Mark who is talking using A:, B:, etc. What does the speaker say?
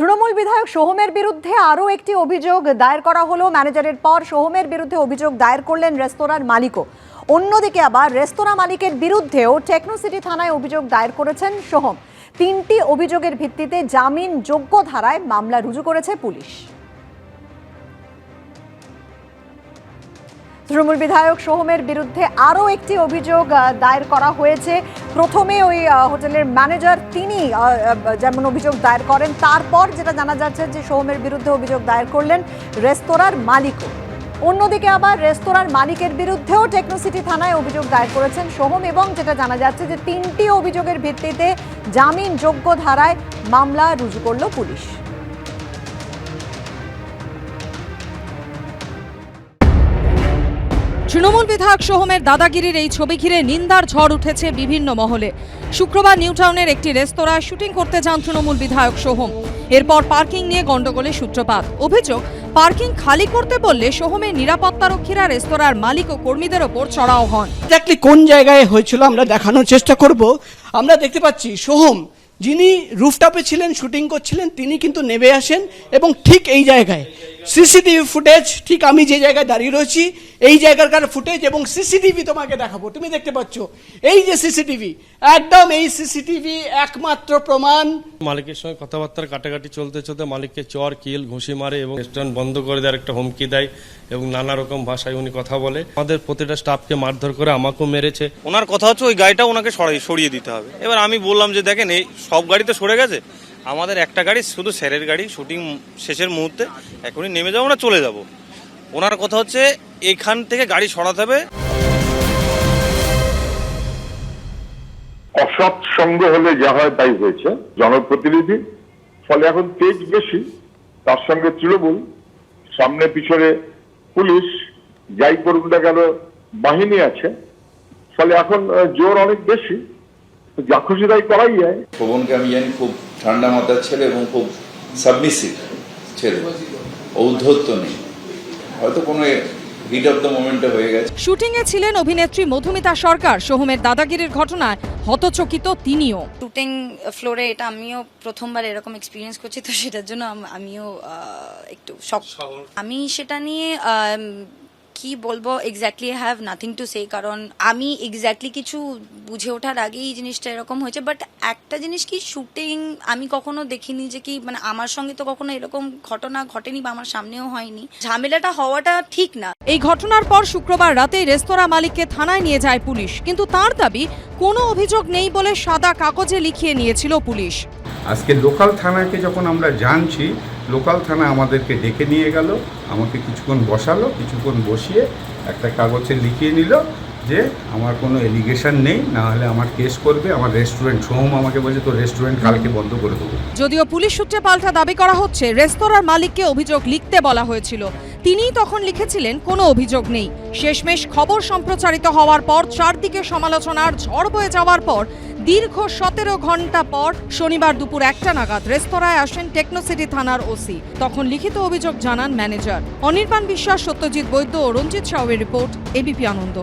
A: তৃণমূল বিধায়ক সোহমের বিরুদ্ধে আরও একটি অভিযোগ দায়ের করা হলো। ম্যানেজারের পর সোহমের বিরুদ্ধে অভিযোগ দায়ের করলেন রেস্তোরাঁর মালিকও। অন্যদিকে আবার রেস্তোরাঁ মালিকের বিরুদ্ধেও টেকনোসিটি থানায় অভিযোগ দায়ের করেছেন সোহম। তিনটি অভিযোগের ভিত্তিতে জামিন যোগ্য ধারায় মামলা রুজু করেছে পুলিশ। তৃণমূল বিধায়ক সোহমের বিরুদ্ধে আরও একটি অভিযোগ দায়ের করা হয়েছে। প্রথমে ওই হোটেলের ম্যানেজার তিনি যেমন অভিযোগ দায়ের করেন, তারপর যেটা জানা যাচ্ছে যে সোহমের বিরুদ্ধে অভিযোগ দায়ের করলেন রেস্তোরাঁর মালিকও। অন্যদিকে আবার রেস্তোরাঁর মালিকের বিরুদ্ধেও টেকনোসিটি থানায় অভিযোগ দায়ের করেছেন সোহম এবং যেটা জানা যাচ্ছে যে তিনটি অভিযোগের ভিত্তিতে জামিনযোগ্য ধারায় মামলা রুজু করল পুলিশ।
B: তৃণমূল বিধায়ক সোহমের দাদাগিরির এই ছবি ঘিরে নিন্দার ঝড় উঠেছে বিভিন্ন মহলে। শুক্রবার নিউটাউনের একটি রেস্তোরাঁয় শুটিং করতে যান তৃণমূল বিধায়ক সোহম। এরপর পার্কিং নিয়ে গন্ডগোলের সূত্রপাত। অভিযোগ, পার্কিং খালি করতে বললে সোহমের নিরাপত্তারক্ষীরা রেস্তোরাঁর মালিক ও কর্মীদের ওপর চড়াও হন।
C: এক্স্যাক্টলি কোন জায়গায় হয়েছিল আমরা দেখানোর চেষ্টা করব। আমরা দেখতে পাচ্ছি সোহম, যিনি রুফটপে ছিলেন, শুটিং করছিলেন, তিনি কিন্তু নেমে আসেন এবং ঠিক এই জায়গায় সিসিটিভি ফুটেজ ঠিক আমি যে জায়গায় দাঁড়িয়ে রয়েছি এই জায়গাকার ফুটেজ এবং সিসিটিভি তোমাকে দেখাবো। তুমি দেখতে পাচ্ছ এই যে সিসিটিভি একদম এই সিসিটিভি একমাত্র প্রমাণ।
D: মালিকের সঙ্গে কথাবার্তার কাটাকাটি চলতে চলতে মালিককে চর কিল ঘুষি মারে এবং রেস্টুরেন্ট বন্ধ করে দেওয়ার একটা হুমকি দেয় এবং নানা রকম ভাষায় উনি কথা বলে। আমাদের প্রতিটা স্টাফকে মারধর করে আমাকেও মেরেছে।
E: ওনার কথা হচ্ছে ওই গাড়িটা ওনাকে সরাই সরিয়ে দিতে হবে। এবার আমি বললাম যে দেখেন এই সব গাড়ি তো সরে গেছে। আমাদের একটা গাড়ি, শুধু স্যারের গাড়ি, শুটিং শেষের মুহূর্তে। এখনই নেমে যাব না, চলে যাব। ওনার কথা হচ্ছে, এখান থেকে গাড়ি সরাতে হবে।
F: অসৎ সঙ্গ হলে যা হয় তাই হয়েছে। জনপ্রতিনিধি, ফলে এখন তেজ বেশি। তার সঙ্গে তৃণমূল, সামনে পিছনে পুলিশ, যাই করুক না কেন, বাহিনী আছে। ফলে এখন জোর অনেক বেশি। যা খুশি তাই করাই যায়।
G: পবনকে আমি জানি খুব ঠান্ডা মাথার ছেলে এবং খুব সাবমিসিভ ছেলে। ঔদ্ধত্য নেই। হয়তো কোনো হিট অফ দ্য মোমেন্টে হয়ে গেছে।
B: শুটিংয়ে ছিলেন অভিনেত্রী মধুমিতা সরকার। সোহমের দাদাগিরির ঘটনায় হতচকিত তিনিও।
H: শুটিং ফ্লোরে এটা আমিও প্রথমবার এরকম এক্সপিরিয়েন্স করছি তো সেটার জন্য আমিও আহ, একটু শক আমি সেটা নিয়ে কি বলব exactly I have nothing to say কারণ আমি এক্স্যাক্টলি কিছু বুঝে ওঠার আগেই এই জিনিসটা এরকম হয়েছে। বাট একটা জিনিস কি শুটিং আমি কখনো দেখিনি যে কি মানে আমার সঙ্গে তো কখনো এরকম ঘটনা ঘটেনি বা আমার সামনেও হয়নি। ঝামেলাটা হওয়াটা ঠিক না।
B: এই ঘটনার পর শুক্রবার রাতেই রেস্তোরাঁ মালিককে থানায় নিয়ে যায় পুলিশ। কিন্তু তার দাবি কোনো অভিযোগ নেই বলে সাদা কাগজে লিখিয়ে নিয়েছিল পুলিশ।
I: আজকে লোকাল থানাকে যখন আমরা জানছি লোকাল থানা আমাদেরকে ডেকে নিয়ে গেল, আমাকে কিছুক্ষণ বসালো, কিছুক্ষণ বসিয়ে একটা কাগজে লিখিয়ে নিল। যে আমার কোনো এলিগেশন নেই না হলে আমার কেস করবে, আমার রেস্টুরেন্ট সোহম আমাকে বলছে তো রেস্টুরেন্ট কালকে বন্ধ করে দেবো।
B: যদিও পুলিশ সূত্রে পাল্টা দাবি করা হচ্ছে, রেস্তোরাঁর মালিককে অভিযোগ লিখতে বলা হয়েছিল। তিনিই তখন লিখেছিলেন, কোনো অভিযোগ নেই। শেষমেশ খবর সম্প্রচারিত হওয়ার পর চারদিকে সমালোচনার ঝড় বয়ে যাওয়ার পর দীর্ঘ সতেরো ঘণ্টা পর শনিবার দুপুর একটা নাগাদ রেস্তোরাঁয় আসেন টেকনোসিটি থানার ওসি। তখন লিখিত অভিযোগ জানান ম্যানেজার। অনির্বাণ বিশ্বাস, সত্যজিৎ বৈদ্য ও রঞ্জিত সাউয়ের রিপোর্ট এবিপি আনন্দ।